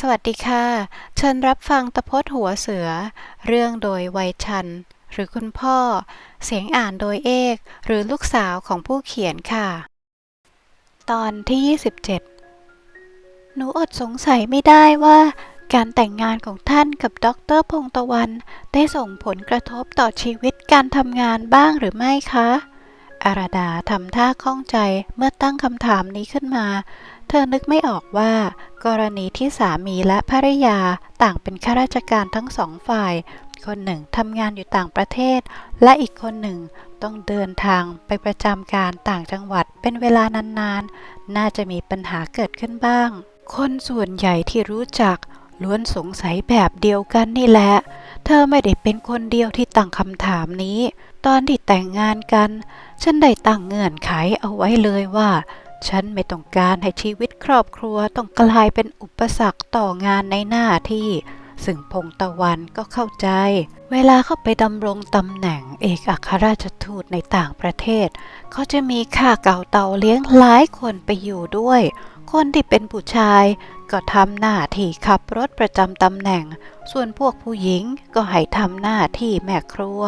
สวัสดีค่ะ เชิญรับฟังตะพดหัวเสือ เรื่องโดยวัยชัน หรือคุณพ่อ เสียงอ่านโดยเอก หรือลูกสาวของผู้เขียนค่ะ ตอนที่ 27 หนูอดสงสัยไม่ได้ว่าการแต่งงานของท่านกับดรพงษ์ตะวัน ได้ส่งผลกระทบต่อชีวิตการทำงานบ้างหรือไม่คะอาราดาทำท่าข้องใจเมื่อตั้งคำถามนี้ขึ้นมา เธอนึกไม่ออกว่า กรณีที่สามีและภริยาต่างเป็นข้าราชการทั้งสองฝ่าย คนหนึ่งทำงานอยู่ต่างประเทศ และอีกคนหนึ่งต้องเดินทางไปประจำการต่างจังหวัดเป็นเวลานานๆน่าจะมีปัญหาเกิดขึ้นบ้าง คนส่วนใหญ่ที่รู้จักล้วนสงสัยแบบเดียวกันนี่แหละ เธอไม่ได้เป็นคนเดียวที่ตั้งคำถามนี้ ตอนที่แต่งงานกัน ฉันได้ตั้งเงื่อนไขเอาไว้เลยว่า ฉันไม่ต้องการให้ชีวิตครอบครัวต้องกลายเป็นอุปสรรคต่องานในหน้าที่ ซึ่งพงตะวันก็เข้าใจ เวลาเข้าไปดำรงตำแหน่งเอกอัครราชทูตในต่างประเทศเขาจะมีข้าเก่าเตาเลี้ยงหลายคนไปอยู่ด้วย คนที่เป็นผู้ชายก็ทำหน้าที่ขับรถประจำตำแหน่ง ส่วนพวกผู้หญิงก็ให้ทำหน้าที่แม่ครัว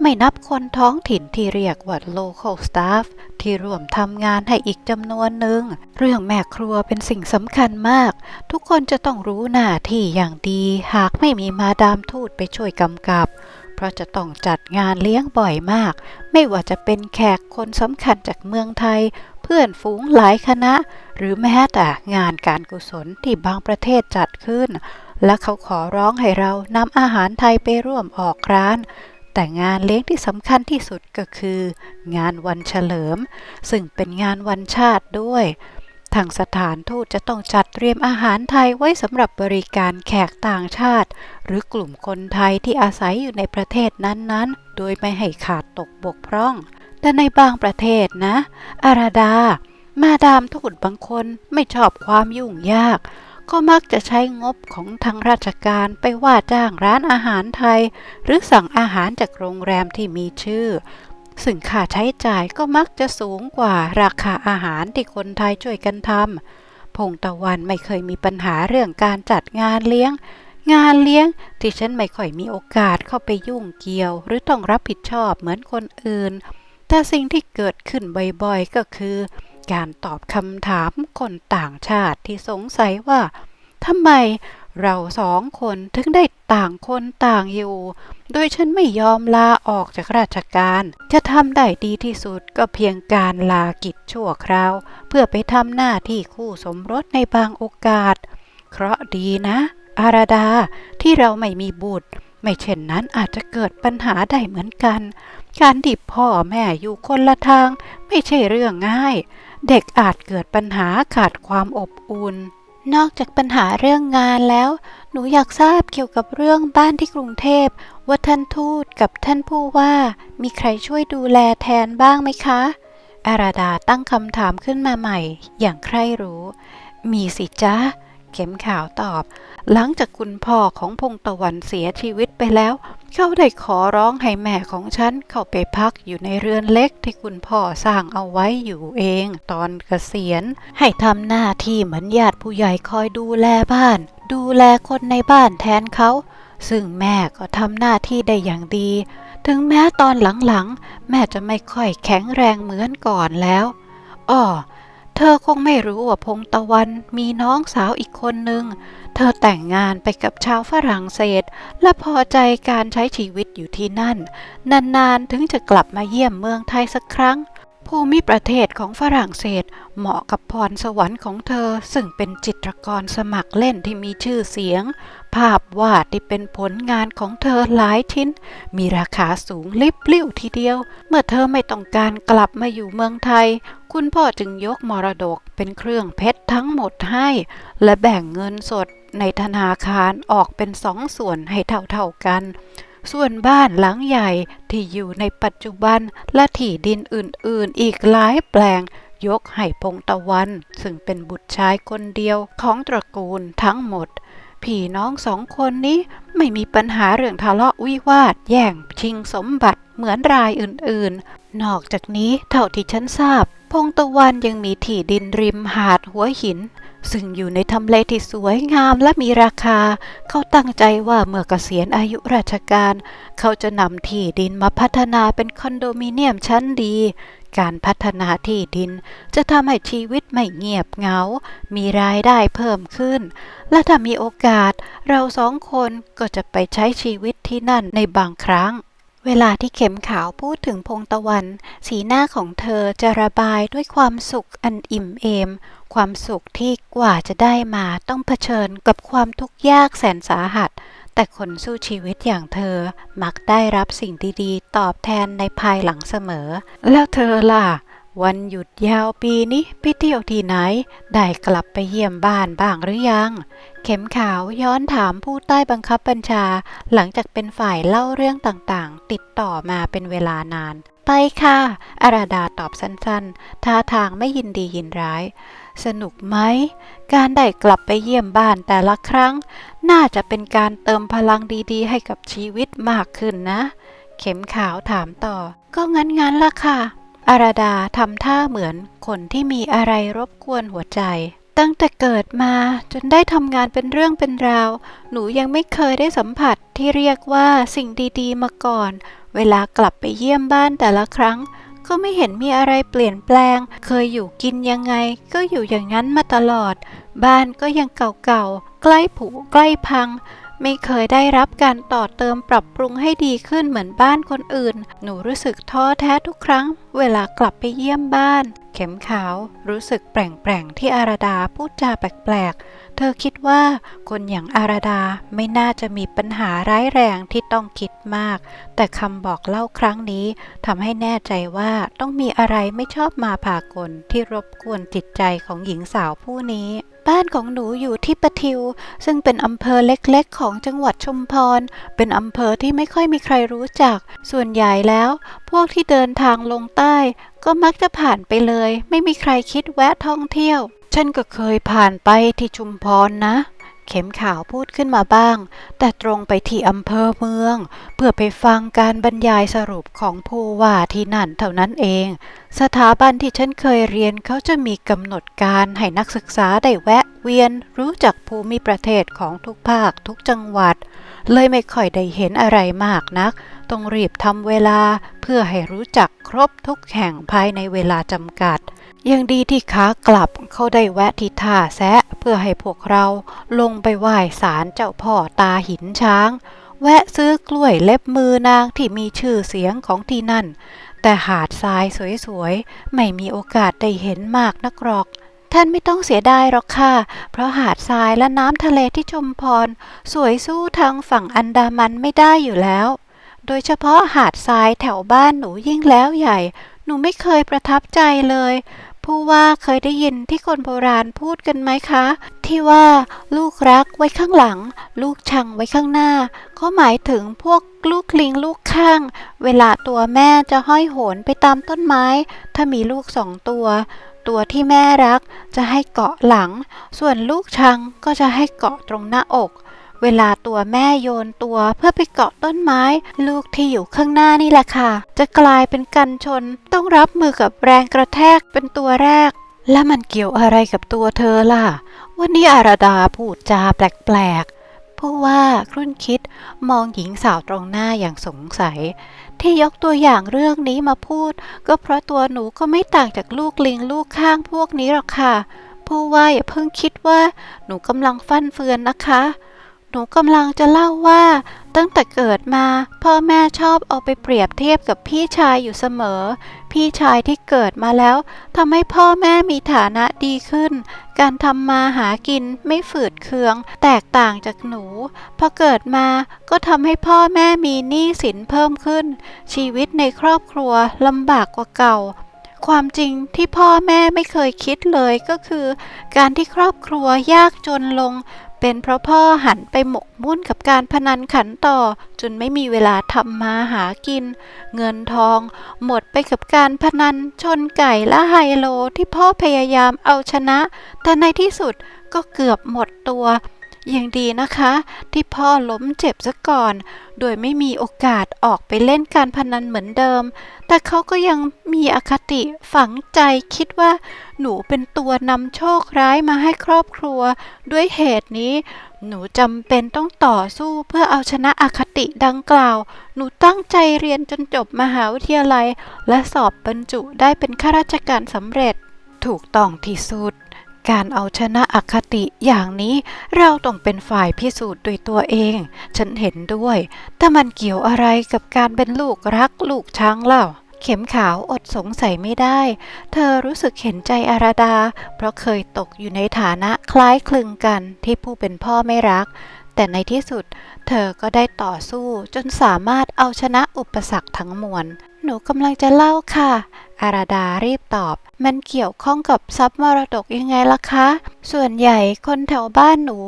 ไม่นับคนท้องถิ่นที่เรียกว่า local staff ที่ร่วมทำงานให้อีกจำนวนหนึ่ง เรื่องแม่ครัวเป็นสิ่งสำคัญมาก ทุกคนจะต้องรู้หน้าที่อย่างดี หากไม่มีมาดามทูตไปช่วยกำกับ เพราะจะต้องจัดงานเลี้ยงบ่อยมาก ไม่ว่าจะเป็นแขกคนสำคัญจากเมืองไทย พื่อนฝูงหลายคณะ หรือแม้แต่งานการกุศลที่บางประเทศจัดขึ้น และเขาขอร้องให้เรานำอาหารไทยไปร่วมออกร้าน แต่งานเลี้ยงที่สำคัญที่สุดก็คือ งานวันเฉลิม ซึ่งเป็นงานวันชาติด้วยทางสถานทูตจะต้องจัดเตรียมอาหารไทยไว้สำหรับบริการแขกต่างชาติ หรือกลุ่มคนไทยที่อาศัยอยู่ในประเทศนั้นๆ โดยไม่ให้ขาดตกบกพร่อง แต่ในบางประเทศนะ อาราดา มาดามทูตบางคนไม่ชอบความยุ่งยาก ก็มักจะใช้งบของทางราชการไปว่าจ้างร้านอาหารไทย หรือสั่งอาหารจากโรงแรมที่มีชื่อ ซึ่งค่าใช้จ่ายก็มักจะสูงกว่าราคาอาหารที่คนไทยช่วยกันทำพงตะวันไม่เคยมีปัญหาเรื่องการจัดงานเลี้ยงงานเลี้ยงที่ฉันไม่ค่อยมีโอกาสเข้าไปยุ่งเกี่ยว หรือต้องรับผิดชอบเหมือนคนอื่น แต่สิ่งที่เกิดขึ้นบ่อยๆ ก็คือ การตอบคำถามคนต่างชาติที่สงสัยว่าทำไมเราสองคนถึงได้ต่างคนต่างอยู่ โดยฉันไม่ยอมลาออกจากราชการ จะทำได้ดีที่สุดก็เพียงการลากิจชั่วคราว เพื่อไปทำหน้าที่คู่สมรสในบางโอกาส เคราะดีนะ อาราดาที่เราไม่มีบุตร ไม่เช่นนั้นอาจจะเกิดปัญหาได้เหมือนกัน การดิบพ่อแม่อยู่คนละทาง ไม่ใช่เรื่องง่าย เด็กอาจเกิดปัญหาขาดความอบอุ่น นอกจากปัญหาเรื่องงานแล้ว หนูอยากทราบเกี่ยวกับเรื่องบ้านที่กรุงเทพว่าท่านทูตกับท่านผู้ว่า มีใครช่วยดูแลแทนบ้างไหมคะอาราดาตั้งคำถามขึ้นมาใหม่ อย่างใคร่รู้ มีสิจ้าเข็มขาวตอบ หลังจากคุณพ่อของพงตะวันเสียชีวิตไปแล้ว เขาได้ขอร้องให้แม่ของฉันเข้าไปพักอยู่ในเรือนเล็กที่คุณพ่อสร้างเอาไว้อยู่เอง ตอนเกษียณ ให้ทำหน้าที่เหมือนญาติผู้ใหญ่คอยดูแลบ้าน ดูแลคนในบ้านแทนเขาซึ่งแม่ก็ทำหน้าที่ได้อย่างดี ถึงแม้ตอนหลังๆ แม่จะไม่ค่อยแข็งแรงเหมือนก่อนแล้ว อ้อ เธอคงไม่รู้ว่าพงตะวันมีน้องสาวอีกคนหนึ่ง เธอแต่งงานไปกับชาวฝรั่งเศส และพอใจการใช้ชีวิตอยู่ที่นั่น นานๆถึงจะกลับมาเยี่ยมเมืองไทยสักครั้ง ภูมิประเทศของฝรั่งเศสเหมาะกับพรสวรรค์ของเธอ ซึ่งเป็นจิตรกรสมัครเล่นที่มีชื่อเสียง ภาพวาดที่เป็นผลงานของเธอหลายชิ้น มีราคาสูงลิบลิ่วทีเดียว เมื่อเธอไม่ต้องการกลับมาอยู่เมืองไทย คุณพ่อจึงยกมรดกเป็นเครื่องเพชรทั้งหมดให้ และแบ่งเงินสดในธนาคารออกเป็นสองส่วนให้เท่าๆกัน ส่วนบ้านหลังใหญ่ที่อยู่ในปัจจุบันและที่ดินอื่นๆ อีกหลายแปลง ยกให้พงตะวัน ซึ่งเป็นบุตรชายคนเดียวของตระกูลทั้งหมดพี่น้องสองคนนี้ไม่มีปัญหาเรื่องทะเลาะวิวาท แย่งชิงสมบัติเหมือนรายอื่นๆ นอกจากนี้เท่าที่ฉันทราบ พงตะวันยังมีที่ดินริมหาดหัวหิน ซึ่งอยู่ในทำเลที่สวยงามและมีราคา เขาตั้งใจว่าเมื่อเกษียณอายุราชการ เขาจะนำที่ดินมาพัฒนาเป็นคอนโดมิเนียมชั้นดี การพัฒนาที่ดิน จะทำให้ชีวิตไม่เงียบเหงา มีรายได้เพิ่มขึ้น และถ้ามีโอกาส เราสองคนก็จะไปใช้ชีวิตที่นั่นในบางครั้ง เวลาที่เข็มขาวพูดถึงพงตะวัน สีหน้าของเธอจะระบายด้วยความสุขอันอิ่มเอม ความสุขที่กว่าจะได้มาต้องเผชิญกับความทุกข์ยากแสนสาหัส แต่คนสู้ชีวิตอย่างเธอมักได้รับสิ่งดีๆ ตอบแทนในภายหลังเสมอ แล้วเธอล่ะ วันหยุดยาวปีนี้ไปเที่ยวที่ไหน ได้กลับไปเยี่ยมบ้านบ้างหรือยัง เข็มขาวย้อนถามผู้ใต้บังคับบัญชา หลังจากเป็นฝ่ายเล่าเรื่องต่างๆ ติดต่อมาเป็นเวลานาน ไปค่ะ อาราดาตอบสั้นๆ ท่าทางไม่ยินดียินร้าย สนุกไหม การได้กลับไปเยี่ยมบ้านแต่ละครั้ง น่าจะเป็นการเติมพลังดีๆ ให้กับชีวิตมากขึ้นนะ เข็มขาวถามต่อ ก็งั้นๆละค่ะ อาราดาทำท่าเหมือนคนที่มีอะไรรบกวนหัวใจ ตั้งแต่เกิดมาจนได้ทำงานเป็นเรื่องเป็นราว หนูยังไม่เคยได้สัมผัสที่เรียกว่าสิ่งดีๆ มาก่อน เวลากลับไปเยี่ยมบ้านแต่ละครั้ง ก็ไม่เห็นมีอะไรเปลี่ยนแปลง เคยอยู่กินยังไง ก็อยู่อย่างนั้นมาตลอด บ้านก็ยังเก่าๆ ใกล้ผุใกล้พัง ไม่เคยได้รับการต่อเติมปรับปรุงให้ดีขึ้นเหมือนบ้านคนอื่น หนูรู้สึกท้อแท้ทุกครั้ง เวลากลับไปเยี่ยมบ้าน เข็มขาวรู้สึกแปลงๆที่อาราดาพูดจาแปลกๆ เธอคิดว่าคนอย่างอาราดาไม่น่าจะมีปัญหาร้ายแรงที่ต้องคิดมาก แต่คำบอกเล่าครั้งนี้ทำให้แน่ใจว่าต้องมีอะไรไม่ชอบมาพากลที่รบกวนจิตใจของหญิงสาวผู้นี้บ้านของหนูอยู่ที่ปะทิว ซึ่งเป็นอำเภอเล็กๆ ของจังหวัดชุมพร เป็นอำเภอที่ไม่ค่อยมีใครรู้จัก ส่วนใหญ่แล้ว พวกที่เดินทางลงใต้ ก็มักจะผ่านไปเลย ไม่มีใครคิดแวะท่องเที่ยว ฉันก็เคยผ่านไปที่ชุมพรนะ เข็มข่าวพูดขึ้นมาบ้าง แต่ตรงไปที่อำเภอเมือง เพื่อไปฟังการบรรยายสรุปของผู้ว่าที่นั่นเท่านั้นเอง สถาบันที่ฉันเคยเรียนเขาจะมีกำหนดการให้นักศึกษาได้แวะเวียนรู้จักภูมิประเทศของทุกภาคทุกจังหวัด เลยไม่ค่อยได้เห็นอะไรมากนัก ต้องรีบทำเวลาเพื่อให้รู้จักครบทุกแห่งภายในเวลาจำกัด ยังดีที่ขากลับเขาได้แวะที่ท่าแซะเพื่อให้พวกเราลงไปไหว้ศาลเจ้าพ่อตาหินช้าง แวะซื้อกล้วยเล็บมือนางที่มีชื่อเสียงของที่นั่น แต่หาดทรายสวยๆ ไม่มีโอกาสได้เห็นมากนักหรอก ท่านไม่ต้องเสียดายหรอกค่ะ เพราะหาดทรายและน้ำทะเลที่ชุมพร สวยสู้ทางฝั่งอันดามันไม่ได้อยู่แล้ว โดยเฉพาะหาดทรายแถวบ้านหนูยิ่งแล้วใหญ่ หนูไม่เคยประทับใจเลย ผู้ว่าเคยได้ยินที่คนโบราณพูดกันไหมคะ ที่ว่าลูกรักไว้ข้างหลัง ลูกชังไว้ข้างหน้าก็หมายถึงพวกลูกลิงลูกข้าง เวลาตัวแม่จะห้อยโหนไปตามต้นไม้ ถ้ามีลูกสองตัว ตัวที่แม่รักจะให้เกาะหลัง ส่วนลูกชังก็จะให้เกาะตรงหน้าอก เวลาตัวแม่โยนตัวเพื่อไปเกาะต้นไม้ ลูกที่อยู่ข้างหน้านี่แหละค่ะ จะกลายเป็นกันชน ต้องรับมือกับแรงกระแทกเป็นตัวแรก และมันเกี่ยวอะไรกับตัวเธอล่ะ วันนี้อาราดาพูดจาแปลกๆผู้ว่าครุ่นคิดมองหญิงสาวตรงหน้าอย่างสงสัย ที่ยกตัวอย่างเรื่องนี้มาพูด ก็เพราะตัวหนูก็ไม่ต่างจากลูกลิงลูกข้างพวกนี้หรอกค่ะผู้ว่าอย่าเพิ่งคิดว่าหนูกำลังฟั่นเฟือนนะคะ หนูกำลังจะเล่าว่า ตั้งแต่เกิดมา พ่อแม่ชอบเอาไปเปรียบเทียบกับพี่ชายอยู่เสมอ พี่ชายที่เกิดมาแล้วทำให้พ่อแม่มีฐานะดีขึ้น การทำมาหากินไม่ฝืดเคือง แตกต่างจากหนู พอเกิดมาก็ทำให้พ่อแม่มีหนี้สินเพิ่มขึ้น ชีวิตในครอบครัวลำบากกว่าเก่าความจริงที่พ่อแม่ไม่เคยคิดเลยก็คือ การที่ครอบครัวยากจนลง เป็นเพราะพ่อหันไปหมกมุ่นกับการพนันขันต่อ จนไม่มีเวลาทำมาหากิน เงินทอง หมดไปกับการพนันชนไก่และไฮโลที่พ่อพยายามเอาชนะ แต่ในที่สุดก็เกือบหมดตัว ยังดีนะคะ ที่พ่อล้มเจ็บซะก่อน โดยไม่มีโอกาสออกไปเล่นการพนันเหมือนเดิม แต่เขาก็ยังมีอคติฝังใจคิดว่า หนูเป็นตัวนำโชคร้ายมาให้ครอบครัว ด้วยเหตุนี้ หนูจำเป็นต้องต่อสู้เพื่อเอาชนะอคติดังกล่าว หนูตั้งใจเรียนจนจบมหาวิทยาลัย และสอบบรรจุได้เป็นข้าราชการสำเร็จ ถูกต้องที่สุด การเอาชนะอคติอย่างนี้เราต้องเป็นฝ่ายพิสูจน์ด้วยตัวเอง ฉันเห็นด้วย แต่มันเกี่ยวอะไรกับการเป็นลูกรักลูกช้างเล่า เข็มขาวอดสงสัยไม่ได้ เธอรู้สึกเห็นใจอาราดา เพราะเคยตกอยู่ในฐานะคล้ายคลึงกันที่ผู้เป็นพ่อไม่รัก แต่ในที่สุด เธอก็ได้ต่อสู้จนสามารถเอาชนะอุปสรรคทั้งมวล หนูกำลังจะเล่าค่ะ อาราดารีบตอบ มันเกี่ยวข้องกับทรัพย์มรดกยังไงล่ะคะ ส่วนใหญ่คนแถวบ้านหนู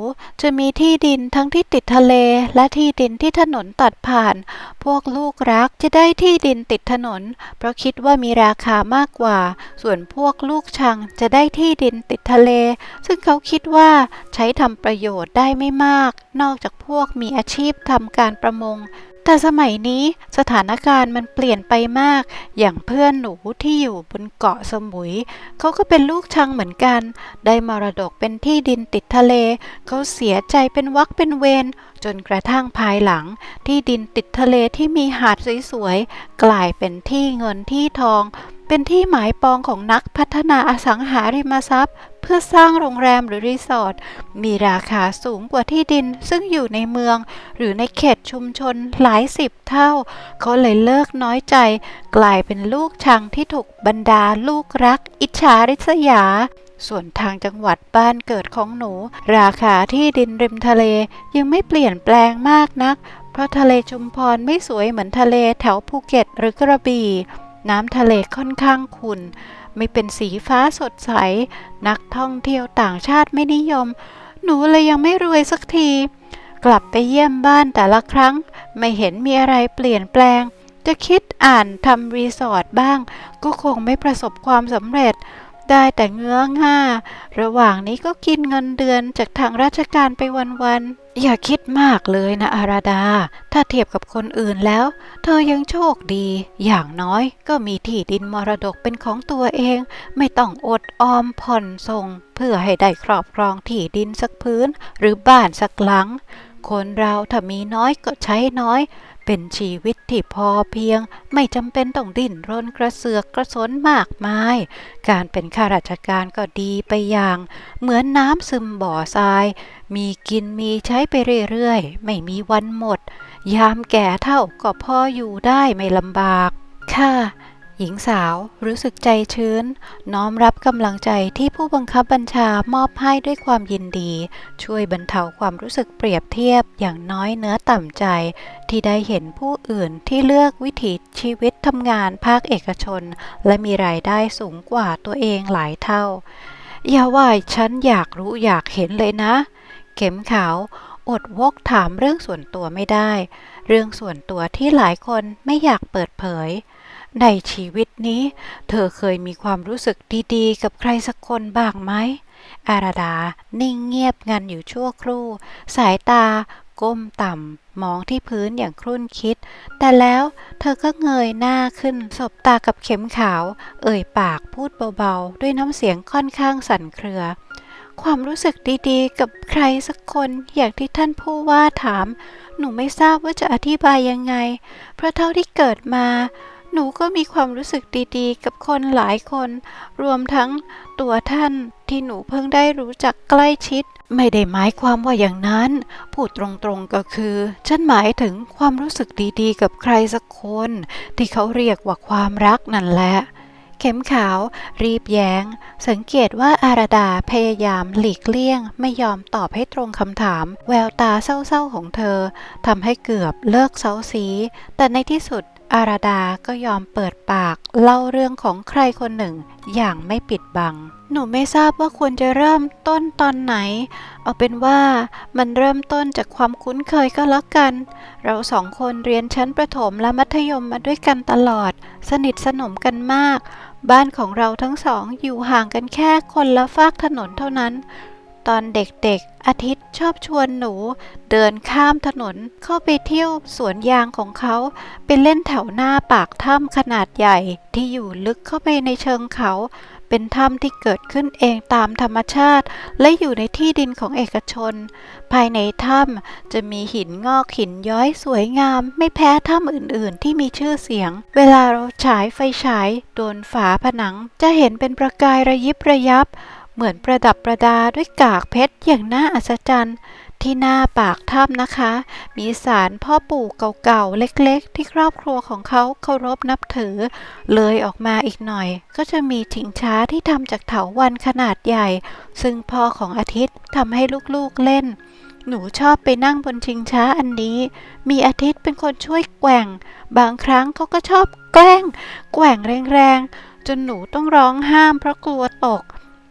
จะมีที่ดินทั้งที่ติดทะเล และที่ดินที่ถนนตัดผ่าน พวกลูกรักจะได้ที่ดินติดถนน เพราะคิดว่ามีราคามากกว่า ส่วนพวกลูกชังจะได้ที่ดินติดทะเล ซึ่งเขาคิดว่าใช้ทำประโยชน์ได้ไม่มาก นอกจากพวกมีอาชีพทำการประมง แต่สมัยนี้สถานการณ์มันเปลี่ยนไปมาก อย่างเพื่อนหนูที่อยู่บนเกาะสมุย เขาก็เป็นลูกชังเหมือนกัน ได้มรดกเป็นที่ดินติดทะเล เขาเสียใจเป็นวักเป็นเวรจนกระทั่งภายหลัง ที่ดินติดทะเลที่มีหาดสวยๆ กลายเป็นที่เงินที่ทอง เป็นที่หมายปองของนักพัฒนาอสังหาริมทรัพย์ เพื่อสร้างโรงแรมหรือรีสอร์ทมีราคาสูงกว่าที่ดินซึ่งอยู่ในเมือง หรือในเขตชุมชนหลายสิบเท่า เขาเลยเลิกน้อยใจ กลายเป็นลูกชังที่ถูกบรรดาลูกรัก อิจฉาริษยาส่วนทางจังหวัดบ้านเกิดของหนู ราคาที่ดินริมทะเลยังไม่เปลี่ยนแปลงมากนัก เพราะทะเลชุมพรไม่สวยเหมือนทะเลแถวภูเก็ตหรือกระบี่ น้ำทะเลค่อนข้างขุ่น ไม่เป็นสีฟ้าสดใส นักท่องเที่ยวต่างชาติไม่นิยม หนูเลยยังไม่รวยสักที กลับไปเยี่ยมบ้านแต่ละครั้ง ไม่เห็นมีอะไรเปลี่ยนแปลง จะคิดอ่านทำรีสอร์ทบ้าง ก็คงไม่ประสบความสำเร็จ ได้แต่เงื้อง่าระหว่างนี้ก็กินเงินเดือนจากทางราชการไปวันๆ อย่าคิดมากเลยนะอาราดา ถ้าเทียบกับคนอื่นแล้ว เธอยังโชคดี อย่างน้อยก็มีที่ดินมรดกเป็นของตัวเอง ไม่ต้องอดออมผ่อนส่ง เพื่อให้ได้ครอบครองที่ดินสักพื้น หรือบ้านสักหลัง คนเราถ้ามีน้อยก็ใช้น้อย เป็นชีวิตที่พอเพียง ไม่จำเป็นต้องดิ้นรนกระเสือกกระสนมากมาย การเป็นข้าราชการก็ดีไปอย่าง เหมือนน้ำซึมบ่อทราย มีกินมีใช้ไปเรื่อยๆ ไม่มีวันหมด ยามแก่เท่าก็พออยู่ได้ไม่ลำบาก ค่ะ หญิงสาวรู้สึกใจชื้น น้อมรับกำลังใจที่ผู้บังคับบัญชามอบให้ด้วยความยินดี ช่วยบรรเทาความรู้สึกเปรียบเทียบอย่างน้อยเนื้อต่ำใจ ที่ได้เห็นผู้อื่นที่เลือกวิถีชีวิตทำงานภาคเอกชน และมีรายได้สูงกว่าตัวเองหลายเท่า อย่าว่าฉันอยากรู้อยากเห็นเลยนะ เข็มขาวอดวกถามเรื่องส่วนตัวไม่ได้ เรื่องส่วนตัวที่หลายคนไม่อยากเปิดเผย ในชีวิตนี้ เธอเคยมีความรู้สึกดีๆ กับใครสักคนบ้างไหม อาราดา นิ่งเงียบงันอยู่ชั่วครู่ สายตา ก้มต่ำ มองที่พื้นอย่างครุ่นคิด แต่แล้วเธอก็เงยหน้าขึ้น สบตากับเข็มขาว เอ่ยปากพูดเบาๆ ด้วยน้ำเสียงค่อนข้างสั่นเครือความรู้สึกดีๆ กับใครสักคนอย่างที่ท่านผู้ว่าถาม หนูไม่ทราบว่าจะอธิบายยังไง เพราะเท่าที่เกิดมา หนูก็มีความรู้สึกดีๆ กับคนหลายคน รวมทั้งตัวท่านที่หนูเพิ่งได้รู้จักใกล้ชิด ไม่ได้หมายความว่าอย่างนั้น พูดตรงๆก็คือ ฉันหมายถึงความรู้สึกดีๆ กับใครสักคน ที่เขาเรียกว่าความรักนั่นแหละ เข็มขาวรีบแย้ง สังเกตว่าอาราดาพยายามหลีกเลี่ยง ไม่ยอมตอบให้ตรงคำถาม แววตาเศร้าๆของเธอทำให้เกือบเลิกเซาซี แต่ในที่สุด อาราดาก็ยอมเปิดปาก เล่าเรื่องของใครคนหนึ่ง อย่างไม่ปิดบัง หนูไม่ทราบว่าควรจะเริ่มต้นตอนไหน เอาเป็นว่ามันเริ่มต้นจากความคุ้นเคยก็แล้วกัน เราสองคนเรียนชั้นประถมและมัธยมมาด้วยกันตลอด สนิทสนมกันมาก บ้านของเราทั้งสองอยู่ห่างกันแค่คนละฟากถนนเท่านั้น ตอนเด็กๆ อาทิตย์ชอบชวนหนู เดินข้ามถนนเข้าไปเที่ยวสวนยางของเขา ไปเล่นแถวหน้าปากถ้ำขนาดใหญ่ที่อยู่ลึกเข้าไปในเชิงเขา เป็นถ้ำที่เกิดขึ้นเองตามธรรมชาติ และอยู่ในที่ดินของเอกชน ภายในถ้ำจะมีหินงอกหินย้อยสวยงาม ไม่แพ้ถ้ำอื่นๆ ที่มีชื่อเสียง เวลาเราฉายไฟฉายโดนฝาผนัง จะเห็นเป็นประกายระยิบระยับ เหมือนประดับประดาด้วยกากเพชรอย่างน่าอัศจรรย์ ที่หน้าปากถ้ำนะคะ มีศาลพ่อปู่เก่าๆ เล็กๆ ที่ครอบครัวของเขาเคารพนับถือ เลยออกมาอีกหน่อย ก็จะมีชิงช้าที่ทำจากเถาวันขนาดใหญ่ ซึ่งพ่อของอาทิตย์ทำให้ลูกๆเล่นหนูชอบไปนั่งบนชิงช้าอันนี้ มีอาทิตย์เป็นคนช่วยแกว่ง บางครั้งเขาก็ชอบแกล้ง แกว่งแรงๆ จนหนูต้องร้องห้ามเพราะกลัวตก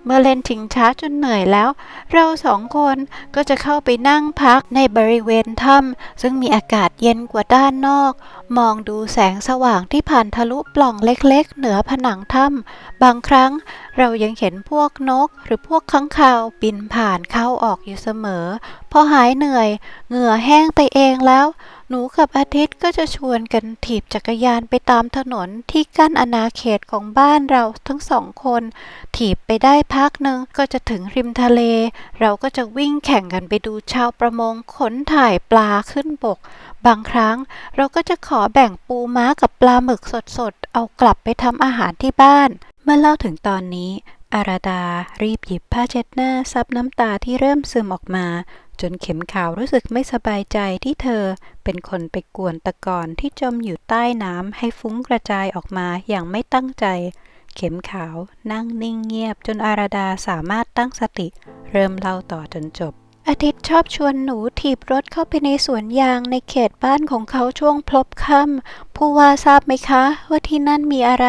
เมื่อเล่นชิงช้าจนเหนื่อยแล้ว เราสองคนก็จะเข้าไปนั่งพักในบริเวณถ้ำซึ่งมีอากาศเย็นกว่าด้านนอก มองดูแสงสว่างที่ผ่านทะลุปล่องเล็กๆ เหนือผนังถ้ำบางครั้งเรายังเห็นพวกนก หรือพวกค้างคาวบินผ่านเข้าออกอยู่เสมอ พอหายเหนื่อย เหงื่อแห้งไปเองแล้ว หนูกับอาทิตย์ก็จะชวนกันถีบจักรยานไปตามถนนที่กั้นอาณาเขตของบ้านเราทั้งสองคน ถีบไปได้พักหนึ่งก็จะถึงริมทะเล เราก็จะวิ่งแข่งกันไปดูชาวประมงขนถ่ายปลาขึ้นบก บางครั้งเราก็จะขอแบ่งปูม้ากับปลาหมึกสดๆ เอากลับไปทำอาหารที่บ้าน เมื่อเล่าถึงตอนนี้อาราดารีบหยิบผ้าเช็ดหน้าซับน้ำตาที่เริ่มซึมออกมา จนเข็มขาวรู้สึกไม่สบายใจที่เธอเป็นคนไปกวนตะกอนที่จมอยู่ใต้น้ำให้ฟุ้งกระจายออกมาอย่างไม่ตั้งใจ เข็มขาวนั่งนิ่งเงียบจนอาราดาสามารถตั้งสติ เริ่มเล่าต่อจนจบ อาทิตย์ชอบชวนหนูถีบรถเข้าไปในสวนยางในเขตบ้านของเขาช่วงพลบค่ำผู้ว่าทราบไหมคะ ว่าที่นั่นมีอะไร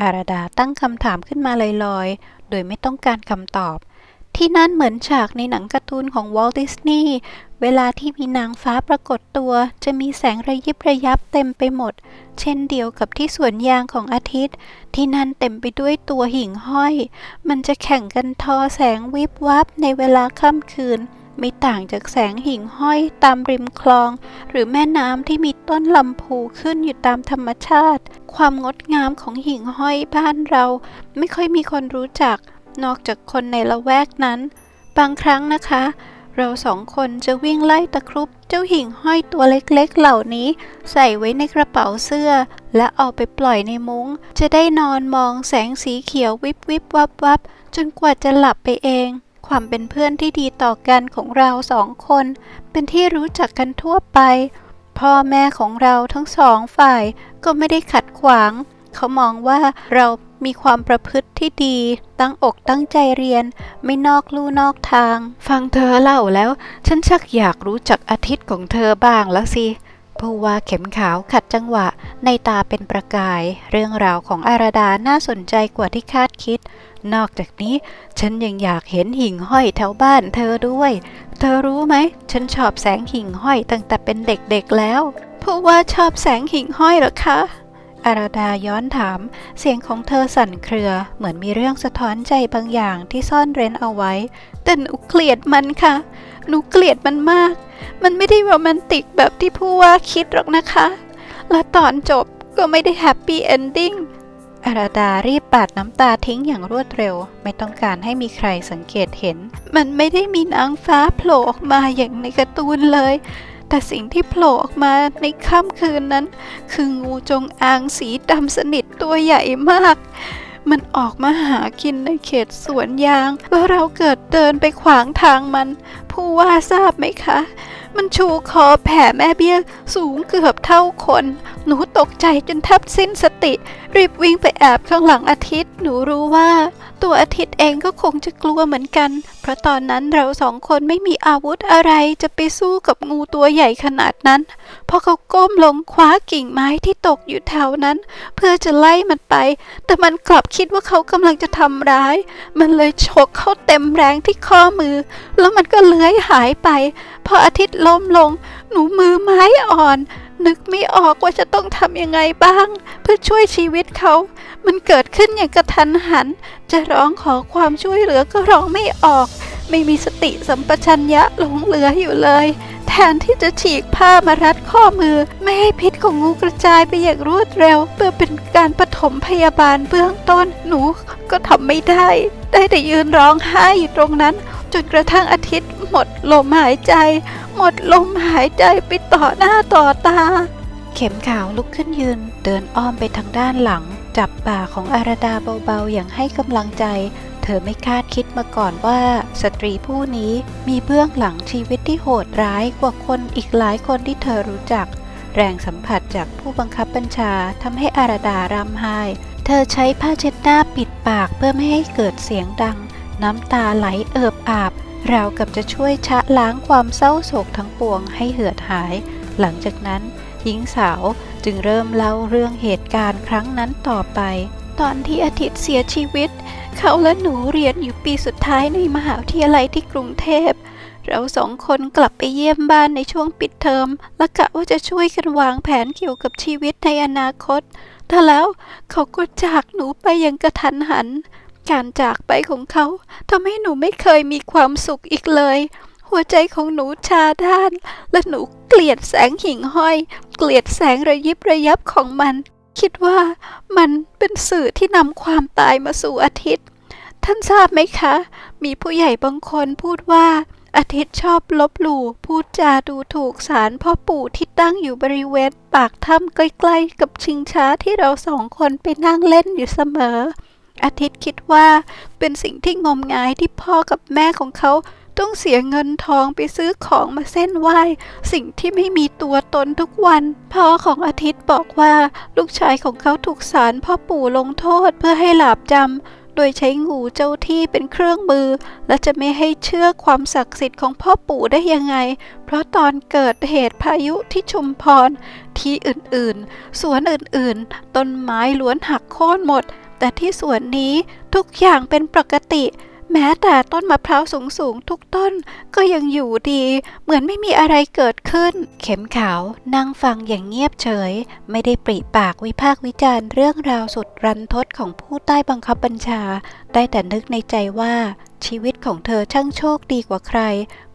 อาราดาตั้งคำถามขึ้นมาลอยๆ โดยไม่ต้องการคำตอบ ที่นั่นเหมือนฉากในหนังการ์ตูนของวอลต์ดิสนีย์ เวลาที่มีนางฟ้าปรากฏตัว จะมีแสงระยิบระยับเต็มไปหมด เช่นเดียวกับที่สวนยางของอาทิตย์ ที่นั่นเต็มไปด้วยตัวหิ่งห้อย มันจะแข่งกันทอแสงวิบวับในเวลาค่ำคืน ไม่ต่างจากแสงหิ่งห้อยตามริมคลอง หรือแม่น้ำที่มีต้นลำพูขึ้นอยู่ตามธรรมชาติ ความงดงามของหิ่งห้อยบ้านเรา ไม่ค่อยมีคนรู้จัก นอกจากคนในละแวกนั้น บางครั้งนะคะ เราสองคนจะวิ่งไล่ตะครุบเจ้าหิ่งห้อยตัวเล็กๆเหล่านี้ ใส่ไว้ในกระเป๋าเสื้อ และเอาไปปล่อยในมุง้ง จะได้นอนมองแสงสีเขียววิบวิบวับวับจนกว่าจะหลับไปเอง ความเป็นเพื่อนที่ดีต่อกันของเราสองคน เป็นที่รู้จักกันทั่วไป พ่อแม่ของเราทั้งสองฝ่ายก็ไม่ได้ขัดขวาง เขามองว่าเรา มีความประพฤติที่ดี ตั้งอกตั้งใจเรียน ไม่นอกลู่นอกทาง ฟังเธอเล่าแล้ว ฉันชักอยากรู้จักอาทิตย์ของเธอบ้างแล้วสิผู้ว่าเข็มขาวขัดจังหวะ ในตาเป็นประกาย เรื่องราวของอาราดาน่าสนใจกว่าที่คาดคิด นอกจากนี้ฉันยังอยากเห็นหิ่งห้อยแถวบ้านเธอด้วย เธอรู้ไหม ฉันชอบแสงหิ่งห้อยตั้งแต่เป็นเด็กๆแล้ว ผู้ว่าชอบแสงหิ่งห้อยหรอคะ อาราดาย้อนถาม เสียงของเธอสั่นเครือ เหมือนมีเรื่องสะท้อนใจบางอย่างที่ซ่อนเร้นเอาไว้ แต่หนูเกลียดมันค่ะ หนูเกลียดมันมาก มันไม่ได้โรแมนติกแบบที่ผู้ว่าคิดหรอกนะคะ และตอนจบก็ไม่ได้แฮปปี้เอนดิ้งอาราดารีบปาดน้ำตาทิ้งอย่างรวดเร็ว ไม่ต้องการให้มีใครสังเกตเห็น มันไม่ได้มีนางฟ้าโผล่ออกมาอย่างในการ์ตูนเลย แต่สิ่งที่โผล่ออกมาในค่ำคืนนั้น คืองูจงอางสีดำสนิทตัวใหญ่มาก มันออกมาหากินในเขตสวนยาง แล้วเราเกิดเดินไปขวางทางมัน ผู้ว่าทราบไหมคะ มันชูคอแผ่แม่เบี้ยสูงเกือบเท่าคน หนูตกใจจนแทบสิ้นสติ รีบวิ่งไปแอบข้างหลังอาทิตย์ หนูรู้ว่า ตัวอาทิตย์เองก็คงจะกลัวเหมือนกัน เพราะตอนนั้นเราสองคนไม่มีอาวุธอะไรจะไปสู้กับงูตัวใหญ่ขนาดนั้น พอเขาก้มลงคว้ากิ่งไม้ที่ตกอยู่แถวนั้น เพื่อจะไล่มันไป แต่มันกลับคิดว่าเขากำลังจะทำร้าย มันเลยฉกเข้าเต็มแรงที่ข้อมือ แล้วมันก็เลื้อยหายไป พออาทิตย์ล้มลง หนูมือไม้อ่อน นึกไม่ออกว่าจะต้องทำยังไงบ้าง เพื่อช่วยชีวิตเขา มันเกิดขึ้นอย่างกระทันหัน จะร้องขอความช่วยเหลือก็ร้องไม่ออก ไม่มีสติสัมปชัญญะหลงเหลืออยู่เลย แทนที่จะฉีกผ้ามารัดข้อมือ ไม่ให้พิษของงูกระจายไปอย่างรวดเร็ว เพื่อเป็นการปฐมพยาบาลเบื้องต้นหนูก็ทำไม่ได้ ได้แต่ยืนร้องไห้อยู่ตรงนั้น นกระทั่งอาทิตย์หมดลมหายใจ หมดลมหายใจไปต่อหน้าต่อตา เข็มขาวลุกขึ้นยืน เดินอ้อมไปทางด้านหลัง จับบ่าของอาราดาเบาๆอย่างให้กำลังใจ เธอไม่คาดคิดมาก่อนว่า สตรีผู้นี้มีเบื้องหลังชีวิตที่โหดร้ายกว่าคนอีกหลายคนที่เธอรู้จัก แรงสัมผัสจากผู้บังคับบัญชาทำให้อาราดารำไห้เธอใช้ผ้าเช็ดหน้าปิดปากเพื่อไม่ให้เกิดเสียงดัง น้ำตาไหลเอิบอาบ ราวกับจะช่วยชะล้างความเศร้าโศกทั้งปวงให้เหือดหาย หลังจากนั้น หญิงสาวจึงเริ่มเล่าเรื่องเหตุการณ์ครั้งนั้นต่อไป ตอนที่อาทิตย์เสียชีวิต เขาและหนูเรียนอยู่ปีสุดท้ายในมหาวิทยาลัยที่กรุงเทพเราสองคนกลับไปเยี่ยมบ้านในช่วงปิดเทอม และกะว่าจะช่วยกันวางแผนเกี่ยวกับชีวิตในอนาคต แต่แล้วเขาก็จากหนูไปอย่างกระทันหัน การจากไปของเขาทำให้หนูไม่เคยมีความสุขอีกเลย หัวใจของหนูชาด้าน และหนูเกลียดแสงหิ่งห้อย เกลียดแสงระยิบระยับของมัน คิดว่ามันเป็นสื่อที่นำความตายมาสู่อาทิตย์ ท่านทราบไหมคะ มีผู้ใหญ่บางคนพูดว่า อาทิตย์ชอบลบหลู่พูดจาดูถูกสารพ่อปู่ที่ตั้งอยู่บริเวณปากถ้ำใกล้ๆ กับชิงช้าที่เราสองคนไปนั่งเล่นอยู่เสมอ อาทิตย์คิดว่าเป็นสิ่งที่งมงายที่พ่อกับแม่ของเขาต้องเสียเงินทองไปซื้อของมาเส้นไหว้ สิ่งที่ไม่มีตัวตนทุกวัน พ่อของอาทิตย์บอกว่าลูกชายของเขาถูกสารพ่อปู่ลงโทษเพื่อให้หลาบจำโดยใช้งูเจ้าที่เป็นเครื่องมือ และจะไม่ให้เชื่อความศักดิ์สิทธิ์ของพ่อปู่ได้ยังไง เพราะตอนเกิดเหตุพายุที่ชุมพรที่อื่นๆ สวนอื่นๆ ต้นไม้ล้วนหักโค่นหมด แต่ที่สวนนี้ทุกอย่างเป็นปกติ แม้แต่ต้นมะพร้าวสูงๆ ทุกต้นก็ยังอยู่ดี เหมือนไม่มีอะไรเกิดขึ้น เข็มขาวนั่งฟังอย่างเงียบเฉย ไม่ได้ปริปากวิพากวิจารณ์เรื่องราวสุดรันทดของผู้ใต้บังคับบัญชา ได้แต่นึกในใจว่าชีวิตของเธอช่างโชคดีกว่าใคร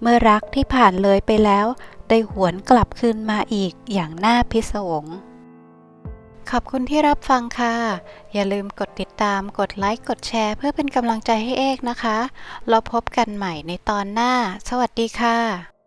เมื่อรักที่ผ่านเลยไปแล้ว ได้หวนกลับคืนมาอีกอย่างน่าพิศวง ขอบคุณที่รับฟังค่ะ อย่าลืมกดติดตาม กดไลค์ กดแชร์ เพื่อเป็นกำลังใจให้เอกนะคะ เราพบกันใหม่ในตอนหน้า สวัสดีค่ะ